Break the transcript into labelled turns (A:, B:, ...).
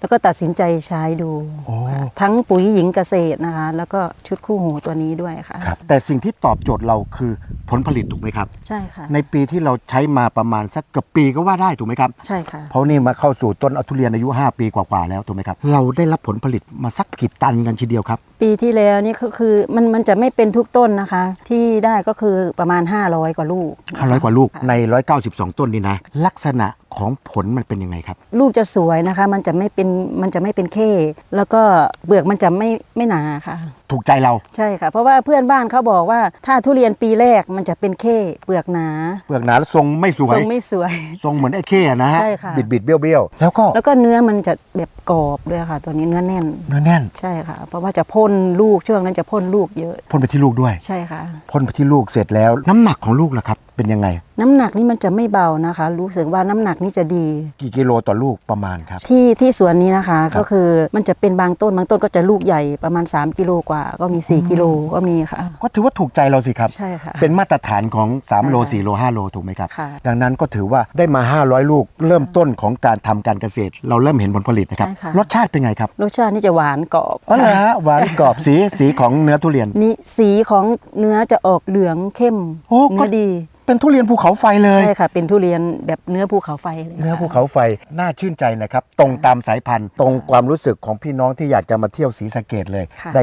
A: แล้วก็ตัดสินใจใช้ดู
B: โอ้
A: ค่ะทั้งปุ๋ยหญิงเกษตรนะคะ แล้วก็ชุดคู่หูตัวนี้ด้วยค่ะ
B: ครับแต่สิ่งที่ตอบโจทย์เราคือ ผลผลิตถูกไหมครับ
A: ใช่ค่ะ
B: ในปีที่เราใช้มาประมาณสักเกือบปีก็ว่าได้ถูกไหมครับ
A: ใช่ค่ะ
B: เพราะนี่มาเข้าสู่ต้นเอาทุเรียนอายุ 5 ปีกว่าๆแล้วถูกไหมครับ เราได้รับผลผลิตมาสักกี่ตันกันทีเดียวครับ
A: ปีที่แล้วนี่ก็คือมันมันจะไม่เป็นทุกต้นนะคะ ที่ได้ก็คือประมาณ 500 กว่าลูกนะคะ
B: 500 กว่าลูก
A: ค่ะ
B: ใน 192 ต้นนี่นะ ลักษณะของผลมันเป็นยังไงครับ
A: ลูกจะสวยนะคะ มันจะไม่เป็นมันจะไม่เป็นเข้แล้วก็เปลือกมันจะไม่ไม่หนาค่ะ
B: ถูกใจเรา
A: ใช่ค่ะ เพราะว่าเพื่อนบ้านเขาบอกว่าถ้าทุเรียนปีแรกมันจะเป็นเข้เปลือกหนา
B: เปลือกหนาแล้วทรงไม่สว
A: ทร
B: ย
A: งไม่สวย
B: ทรงเหมือนไอ้เข้นะฮะ
A: ใช่ค่ะ
B: บิดบิดๆเบี้ยวเบี้ยวๆแล้วก็
A: แล้วก็เนื้อมันจะแบบกรอบด้วยค่ะ ตัวนี้เนื้อแน่น
B: เนื้อแน่น
A: ใช่ค่ะ เพราะว่าจะพ่นลูกช่วงนั้นจะพ่นลูกเยอะ
B: พ่นไปที่ลูกด้วย
A: ใช่ค่ะ
B: พ่นไปที่ลูกเสร็จแล้ว น้ำหนักของลูกล่ะครับ เป็นยังไง
A: น้ำหนักนี่มันจะไม่เบานะคะ รู้สึกว่าน้ำหนักนี่จะดี
B: กี่กิโลต่อลูกประมาณครับ
A: ที่ที่สวนนี้นะคะ
B: ครับ
A: ก็คือมันจะเป็นบางต้นบางต้นก็จะลูกใหญ่ประมาณ 3 กิโลกว่า ก็มี 4 กิโลก็มีค่ะ
B: ก็ถือว่าถูกใจเราสิครับ
A: ใช่ค่ะ
B: เป็นมาตรฐานของ 3 โล
A: ใช่ค่ะ
B: 4โล 5 โลถูกไหมครับ
A: ค่ะ
B: ดังนั้นก็ถือว่าได้มา 500 ลูกเริ่มต้นของการทำการเกษตร เราเริ่มเห็นผลผลิตนะครับ
A: ใช่ค่ะ
B: รสชาติเป็นไงครับ
A: รสชาตินี่จะหวานกรอบ
B: อ๋อเหรอฮะหวานกรอบสีสีของเนื้อทุเรียน
A: นี่สีของเนื้อจะออกเหลืองเข้ม
B: โอ้ก็
A: เนื้อดี
B: เป็นทุเรียนภูเขาไฟเลย
A: ใช่ค่ะ เป็นทุเรียนแบบเนื้อภูเขาไฟเลย
B: เนื้อ
A: ค่ะ
B: ภูเขาไฟน่าชื่นใจนะครับ ตรงตามสายพันธุ์ ตรงความรู้สึกของพี่น้องที่อยากจะมาเที่ยวศรีสะเกดเลย
A: ค่ะ
B: ได้